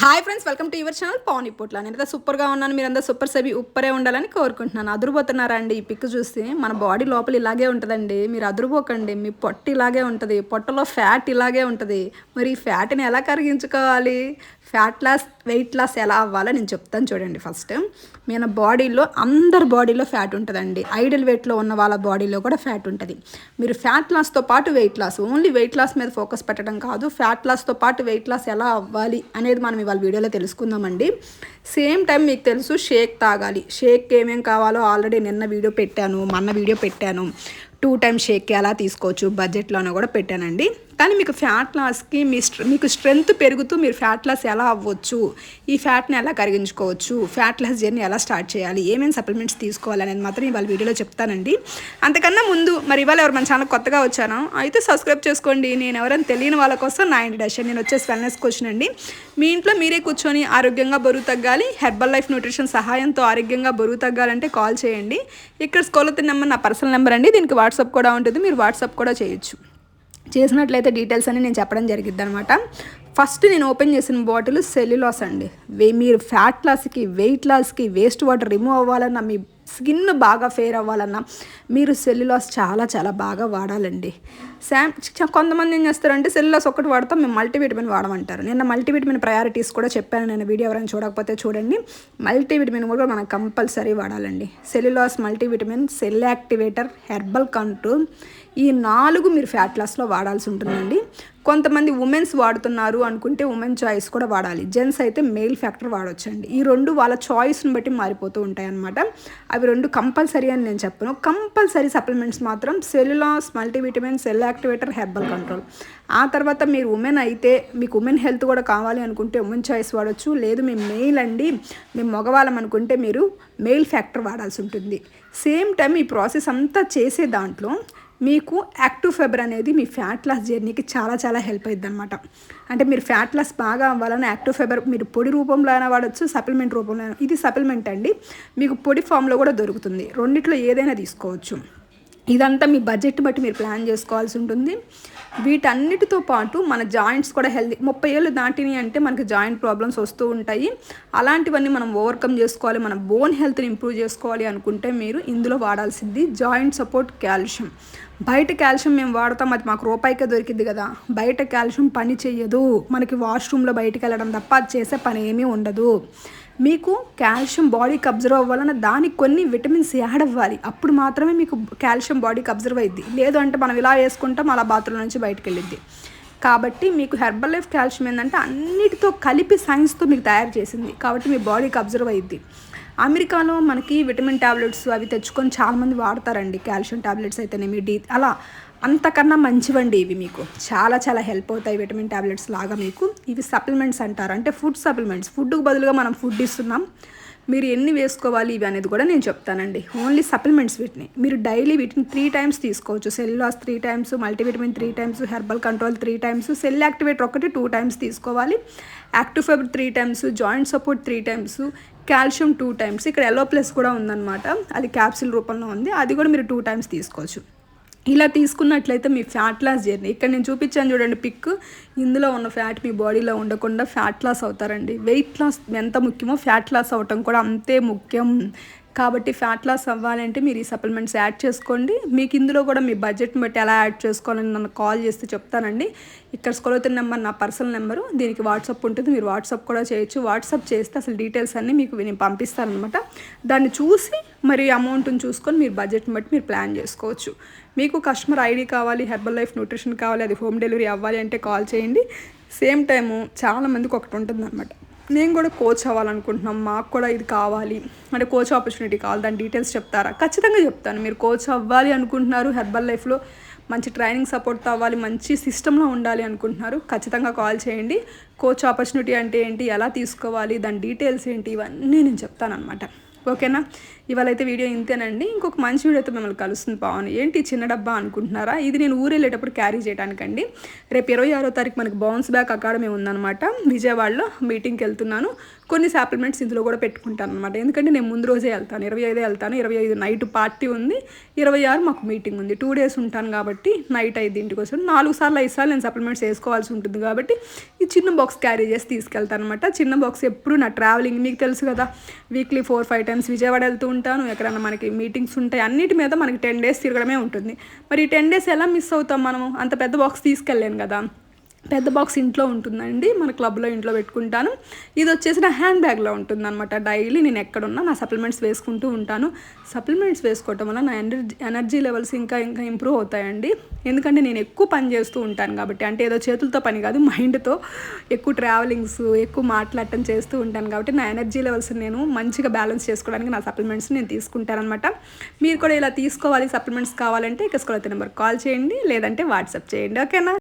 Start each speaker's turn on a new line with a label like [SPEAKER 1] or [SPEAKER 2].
[SPEAKER 1] Hi friends welcome to your channel Pawan ఇప్పట్లా నేనైతే సూపర్గా ఉన్నాను మీరంతా సూపర్ సబి ఉప్పరే ఉండాలని కోరుకుంటున్నాను. అదురుపోతున్నారా అండి ఈ పిక్ చూసి మన బాడీ లోపల ఇలాగే ఉంటుందండి. మీరు అదురుపోకండి. మీ పొట్ట ఇలాగే ఉంటుంది. పొట్టలో ఫ్యాట్ ఇలాగే ఉంటుంది. మరి ఈ ఫ్యాట్ని ఎలా కరిగించుకోవాలి? ఫ్యాట్ లాస్ వెయిట్ లాస్ ఎలా అవ్వాలో నేను చెప్తాను చూడండి ఫస్ట్ మన బాడీలో అందరి బాడీలో ఫ్యాట్ ఉంటుందండి. ఐడల్ వెయిట్లో ఉన్న వాళ్ళ బాడీలో కూడా ఫ్యాట్ ఉంటుంది. మీరు ఫ్యాట్ లాస్తో పాటు weight loss only weight loss మీద ఫోకస్ పెట్టడం కాదు. ఫ్యాట్ లాస్తో పాటు వెయిట్ లాస్ ఎలా అవ్వాలి అనేది మనం ఇవాళ వీడియోలో తెలుసుకుందామండి. సేమ్ టైం మీకు తెలుసు షేక్ తాగాలి. షేక్ ఏమేం కావాలో ఆల్రెడీ నిన్న వీడియో పెట్టాను మొన్న వీడియో పెట్టాను. టూ టైమ్ షేక్ ఎలా తీసుకోవచ్చు బడ్జెట్లోనే కూడా పెట్టానండి. కానీ మీకు ఫ్యాట్ లాస్కి మీ మీకు స్ట్రెంగ్త్ పెరుగుతూ మీరు ఫ్యాట్ లాస్ ఎలా అవ్వచ్చు ఈ ఫ్యాట్ని ఎలా కరిగించుకోవచ్చు ఫ్యాట్ లాస్ జర్నీ ఎలా స్టార్ట్ చేయాలి ఏమేమి సప్లిమెంట్స్ తీసుకోవాలి అనేది మాత్రం ఇవాళ వీడియోలో చెప్తానండి. అంతకన్నా ముందు మరి ఇవాళ ఎవరు మన ఛానల్ కొత్తగా వచ్చాను అయితే సబ్స్క్రైబ్ చేసుకోండి. నేను ఎవరైనా తెలియని వాళ్ళ కోసం నా ఇంట్రడక్షన్ నేను వచ్చేసి వెల్నెస్ క్వశ్చన్ అండి. మీ ఇంట్లో మీరే కూర్చొని ఆరోగ్యంగా బరువు తగ్గాలి హెర్బల్ లైఫ్ న్యూట్రిషన్ సహాయంతో ఆరోగ్యంగా బరువు తగ్గాలంటే కాల్ చేయండి. ఇక్కడ స్కూల్ నెంబర్ నా పర్సనల్ నెంబర్ అండి. దీనికి వాట్సాప్ కూడా ఉంటుంది మీరు వాట్సాప్ కూడా చేయొచ్చు. చేసినట్లయితే డీటెయిల్స్ అని నేను చెప్పడం జరిగిద్ది అనమాట ఫస్ట్ నేను ఓపెన్ చేసిన బాటిల్ సెల్యులాస్ అండి. వే మీరు ఫ్యాట్ లాస్కి వెయిట్ లాస్కి వేస్ట్ వాటర్ రిమూవ్ అవ్వాలన్నా మీ స్కిన్ బాగా ఫేర్ అవ్వాలన్నా మీరు సెల్యులాస్ చాలా చాలా బాగా వాడాలండి. శామ్ కొంతమంది ఏం చేస్తారంటే సెల్యులాస్ ఒకటి వాడతాం మేము మల్టీవిటమిన్ వాడమంటారు. నిన్న మల్టీవిటమిన్ ప్రయారిటీస్ కూడా చెప్పాను నేను వీడియో ఎవరైనా చూడకపోతే చూడండి. మల్టీవిటమిన్ కూడా మనం compulsory వాడాలండి. Cell u loss multivitamin cell activator herbal control ఈ నాలుగు మీరు ఫ్యాట్ లాస్లో వాడాల్సి ఉంటుందండి. కొంతమంది ఉమెన్స్ వాడుతున్నారు అనుకుంటే ఉమెన్ చాయిస్ కూడా వాడాలి. జెంట్స్ అయితే మెయిల్ ఫ్యాక్టర్ వాడొచ్చండి. ఈ రెండు వాళ్ళ చాయిస్ని బట్టి మారిపోతూ ఉంటాయి అన్నమాట అవి రెండు కంపల్సరీ అని నేను చెప్పను. కంపల్సరీ సప్లిమెంట్స్ మాత్రం cell u loss multivitamin cell activator herbal control ఆ తర్వాత మీరు ఉమెన్ అయితే మీకు ఉమెన్ హెల్త్ కూడా కావాలి అనుకుంటే ఉమెన్ చాయిస్ వాడచ్చు. లేదు మేము మెయిల్ అండి మేము మగవాళ్ళం అనుకుంటే మీరు మెయిల్ ఫ్యాక్టర్ వాడాల్సి ఉంటుంది. సేమ్ టైం ఈ ప్రాసెస్ అంతా చేసే దాంట్లో మీకు యాక్టివ్ ఫైబర్ అనేది మీ ఫ్యాట్ లాస్ జర్నీకి చాలా చాలా హెల్ప్ అవుతుంది అనమాట అంటే మీరు ఫ్యాట్ లాస్ బాగా అవ్వాలని యాక్టివ్ ఫైబర్ మీరు పొడి రూపంలో అయినా వాడచ్చు సప్లిమెంట్ రూపంలో అయినా. ఇది సప్లిమెంట్ అండి. మీకు పొడి ఫామ్లో కూడా దొరుకుతుంది. రెండిట్లో ఏదైనా తీసుకోవచ్చు. ఇదంతా మీ బడ్జెట్ బట్టి మీరు ప్లాన్ చేసుకోవాల్సి ఉంటుంది. వీటన్నిటితో పాటు మన జాయింట్స్ కూడా హెల్దీ ముప్పై ఏళ్ళు దాటినాయి అంటే మనకి జాయింట్ ప్రాబ్లమ్స్ వస్తూ ఉంటాయి. అలాంటివన్నీ మనం ఓవర్కమ్ చేసుకోవాలి మన బోన్ హెల్త్ని ఇంప్రూవ్ చేసుకోవాలి అనుకుంటే మీరు ఇందులో వాడాల్సింది జాయింట్ సపోర్ట్ కాల్షియం బయట కాల్షియం మేము వాడతాం అది మాకు రూపాయికే దొరికింది కదా. బయట కాల్షియం పని చేయదు మనకి వాష్రూమ్లో బయటకు వెళ్ళడం తప్ప అది చేసే పని ఏమీ ఉండదు. మీకు కాల్షియం బాడీకి అబ్జర్వ్ అవ్వాలన్న దానికి కొన్ని విటమిన్స్ యాడ్ అవ్వాలి. అప్పుడు మాత్రమే మీకు కాల్షియం బాడీకి అబ్జర్వ్ అయ్యింది లేదు అంటే మనం ఇలా వేసుకుంటాం అలా బాత్రూమ్ నుంచి బయటకు వెళ్ళిద్ది. కాబట్టి మీకు హెర్బల్ లైఫ్ కాల్షియం ఏంటంటే అన్నిటితో కలిపి సైన్స్తో మీకు తయారు చేసింది. కాబట్టి మీ బాడీకి అబ్జర్వ్ అయ్యింది అమెరికాలో మనకి విటమిన్ టాబ్లెట్స్ అవి తెచ్చుకొని చాలామంది వాడతారండి. కాల్షియం టాబ్లెట్స్ అయితేనేమి డీ అలా అంతకన్నా మంచివండి ఇవి మీకు. చాలా చాలా హెల్ప్ అవుతాయి విటమిన్ టాబ్లెట్స్ లాగా మీకు. ఇవి సప్లిమెంట్స్ అంటారు. అంటే ఫుడ్ సప్లిమెంట్స్ ఫుడ్కు బదులుగా మనం ఫుడ్ ఇస్తున్నాం. మీరు ఎన్ని వేసుకోవాలి ఇవి అనేది కూడా నేను చెప్తానండి. ఓన్లీ సప్లిమెంట్స్ వీటిని. మీరు డైలీ వీటిని త్రీ టైమ్స్ తీసుకోవచ్చు. Cell u loss three times multivitamin three times herbal control three times cell activator ఒకటి టూ టైమ్స్ తీసుకోవాలి. Active fibre three times joint support three times calcium two times ఇక్కడ yellow plus కూడా ఉందన్నమాట. అది capsule రూపంలో ఉంది. అది కూడా మీరు టూ టైమ్స్ తీసుకోవచ్చు. ఇలా తీసుకున్నట్లయితే మీ ఫ్యాట్ లాస్ జర్నీ ఇక్కడ నేను చూపించాను చూడండి పిక్. ఇందులో ఉన్న ఫ్యాట్ మీ బాడీలో ఉండకుండా ఫ్యాట్ లాస్ అవుతారండి. వెయిట్ లాస్ ఎంత ముఖ్యమో ఫ్యాట్ లాస్ అవటం కూడా అంతే ముఖ్యం. కాబట్టి ఫ్యాట్ లాస్ అవ్వాలంటే మీరు ఈ సప్లిమెంట్స్ యాడ్ చేసుకోండి. మీకు ఇందులో కూడా మీ బడ్జెట్ని బట్టి ఎలా యాడ్ చేసుకోవాలని నన్ను కాల్ చేస్తే చెప్తానండి. ఇక్కడ స్కూల్ అవుతున్న నెంబర్ నా పర్సనల్ నెంబరు దీనికి వాట్సాప్ ఉంటుంది. మీరు వాట్సాప్ కూడా చేయొచ్చు. వాట్సాప్ చేస్తే అసలు డీటెయిల్స్ అన్నీ మీకు నేను పంపిస్తాను అనమాట దాన్ని చూసి మరి అమౌంట్ని చూసుకొని మీరు బడ్జెట్ని బట్టి మీరు ప్లాన్ చేసుకోవచ్చు. మీకు కస్టమర్ ఐడి కావాలి హెర్బల్ లైఫ్ న్యూట్రిషన్ కావాలి అది హోమ్ డెలివరీ అవ్వాలి అంటే కాల్ చేయండి. సేమ్ టైము చాలా మందికి ఒకటి ఉంటుంది అనమాట నేను కూడా కోచ్ అవ్వాలనుకుంటున్నాం మాకు కూడా ఇది కావాలి. అంటే కోచ్ ఆపర్చునిటీ కావాలి దాని డీటెయిల్స్ చెప్తారా? ఖచ్చితంగా చెప్తాను. మీరు కోచ్ అవ్వాలి అనుకుంటున్నారు హెర్బల్ లైఫ్లో మంచి ట్రైనింగ్ సపోర్ట్ అవ్వాలి మంచి సిస్టంలో ఉండాలి అనుకుంటున్నారు ఖచ్చితంగా కాల్ చేయండి. కోచ్ ఆపర్చునిటీ అంటే ఏంటి ఎలా తీసుకోవాలి దాని డీటెయిల్స్ ఏంటి ఇవన్నీ నేను చెప్తాను అనమాట ఓకేనా? ఇవాళ అయితే వీడియో ఇంతేనండి. ఇంకొక మంచి వీడియోతో మిమ్మల్ని కలుస్తుంది పవన్. ఏంటి ఈ చిన్న డబ్బా అనుకుంటున్నారా? ఇది నేను ఊరు వెళ్ళేటప్పుడు క్యారీ చేయడానికండి రేపు ఇరవై ఆరో తారీఖు మనకి బౌన్స్ బ్యాక్ అకాడమీ ఉందన్నమాట. విజయవాడలో మీటింగ్కి వెళ్తున్నాను. కొన్ని సప్లిమెంట్స్ ఇందులో కూడా పెట్టుకుంటాను అనమాట ఎందుకంటే నేను ముందు రోజే వెళ్తాను. ఇరవై ఐదే వెళ్తాను. ఇరవై ఐదు నైట్ పార్టీ ఉంది. ఇరవై ఆరు మాకు మీటింగ్ ఉంది. టూ డేస్ ఉంటాను కాబట్టి నైట్ ఐదు ఇంటికి వస్తాను. నాలుగు సార్లు ఐదు సార్లు నేను సప్లిమెంట్స్ వేసుకోవాల్సి ఉంటుంది కాబట్టి ఈ చిన్న బాక్స్ క్యారీ చేసి తీసుకెళ్తాను అనమాట చిన్న బాక్స్ ఎప్పుడు నా ట్రావెలింగ్ మీకు తెలుసు కదా. Weekly four five times Vijayawada వెళ్తూ ఉంటాను ఎక్కడైనా మనకి మీటింగ్స్ ఉంటాయి అన్నిటి మీద మనకి టెన్ డేస్ తిరగడమే ఉంటుంది. మరి ఈ టెన్ డేస్ ఎలా మిస్ అవుతాం మనము? అంత పెద్ద బాక్స్ తీసుకెళ్ళలేను కదా. పెద్ద బాక్స్ ఇంట్లో ఉంటుందండి. మన క్లబ్లో ఇంట్లో పెట్టుకుంటాను. ఇది వచ్చేసి నా హ్యాండ్ బ్యాగ్లో ఉంటుంది అనమాట డైలీ నేను ఎక్కడున్నా నా సప్లిమెంట్స్ వేసుకుంటూ ఉంటాను. సప్లిమెంట్స్ వేసుకోవటం వల్ల నా ఎనర్జీ ఎనర్జీ లెవెల్స్ ఇంకా ఇంకా ఇంప్రూవ్ అవుతాయండి. ఎందుకంటే నేను ఎక్కువ పని చేస్తూ ఉంటాను కాబట్టి అంటే ఏదో చేతులతో పని కాదు మైండ్తో ఎక్కువ ట్రావెలింగ్స్ ఎక్కువ మాట్లాడటం చేస్తూ ఉంటాను కాబట్టి నా ఎనర్జీ లెవెల్స్ నేను మంచిగా బ్యాలెన్స్ చేసుకోవడానికి నా సప్లిమెంట్స్ నేను తీసుకుంటాను అనమాట మీరు కూడా ఇలా తీసుకోవాలి సప్లిమెంట్స్ కావాలంటే ఇక స్కూల్ నెంబర్ కాల్ చేయండి లేదంటే వాట్సాప్ చేయండి. ఓకేనా?